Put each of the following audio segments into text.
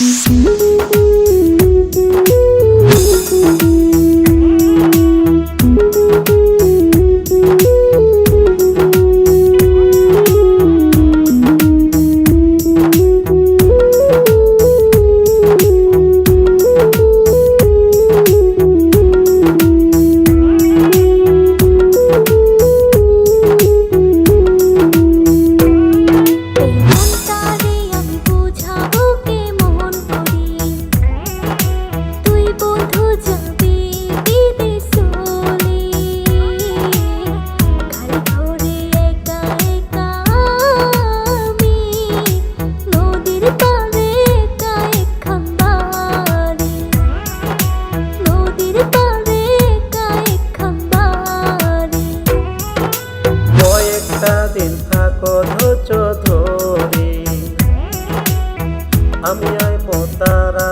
Música দিন থাকো ধৈর্য ধরে আমি আইব তারা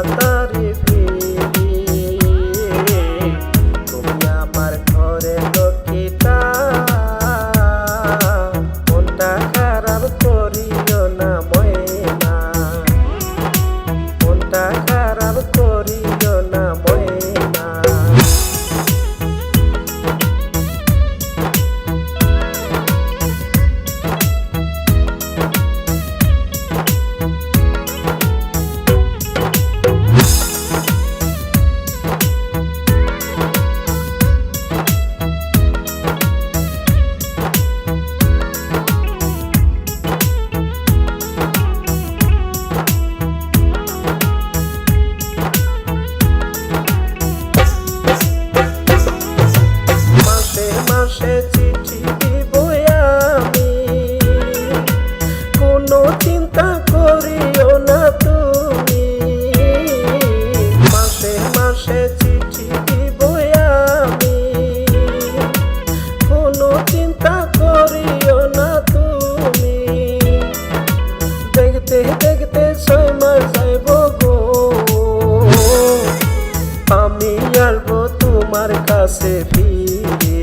কাছে ফিরে।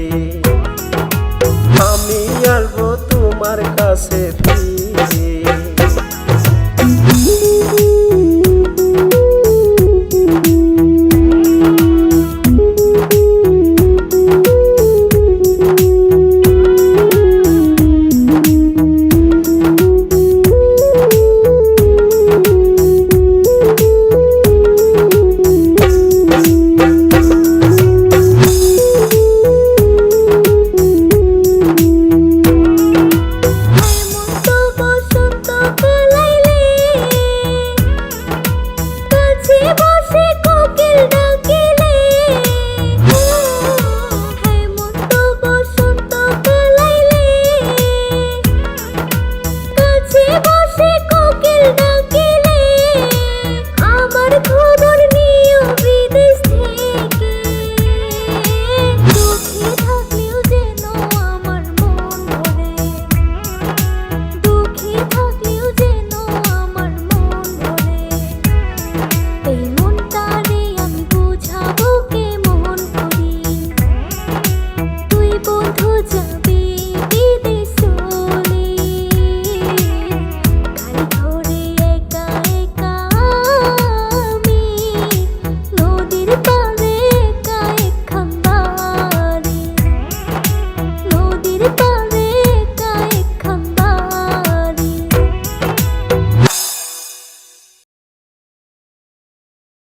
আমি আসব তোমার কাছে ফিরে।